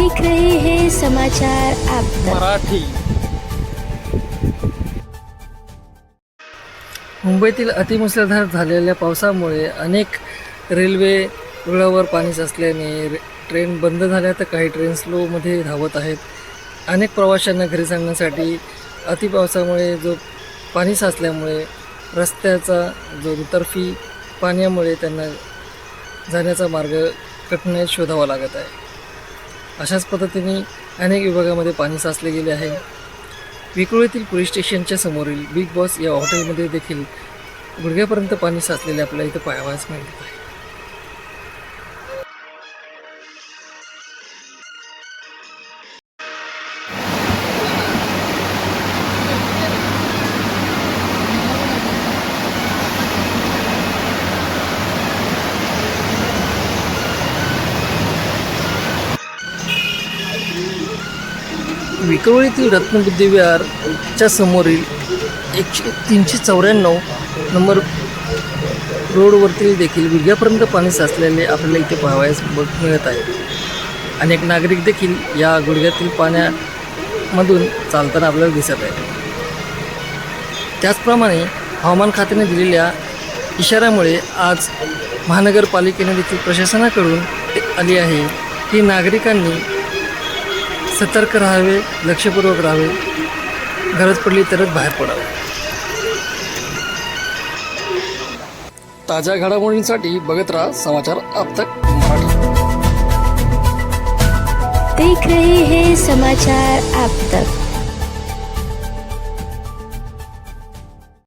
देख रहे हैं समाचार आप मराठी। मुंबईतील अतिमुसळधार झालेल्या पावसामुळे अनेक रेल्वे रुळावर पाणी साचल्याने रे- ट्रेन बंद झाल्या तर काही ट्रेन स्लोमध्ये धावत आहेत. अनेक प्रवाशांना घरी सांगण्यासाठी अतिपावसामुळे जो पाणी साचल्यामुळे रस्त्याचा जो दुतर्फी पाण्यामुळे त्यांना जाण्याचा मार्ग कठीण शोधावा लागत आहे. अशाच पद्धतीने अनेक विभागामध्ये पाणी साचले गेले आहे. विक्रोळीतील पोलीस स्टेशनच्या समोरील बिग बॉस या हॉटेलमध्ये देखील गुडघ्यापर्यंत पाणी साचलेले आपल्याला इथं पाहावयास मिळत आहे. विक्रोळीतील रत्नबुद्धी विहारच्या समोरील एकशे तीनशे चौऱ्याण्णव नंबर रोडवरती देखील विघ्यापर्यंत पाणी साचलेले आपल्याला इथे पाहावयास बघ मिळत आहे. अनेक नागरिक देखील या गुडघ्यातील पाण्यामधून चालताना आपल्याला दिसत आहे. त्याचप्रमाणे हवामान खात्याने दिलेल्या इशाऱ्यामुळे आज महानगरपालिकेने देखील प्रशासनाकडून आली आहे. की नागरिकांनी सतर्क राहावे लक्षपूर्वक राहावे. गरज पडली तरच बाहेर पडावे. ताज्या घडामोडींसाठी बघत राहा समाचार अब तक मराठी. देख रहे हैं समाचार आप तक.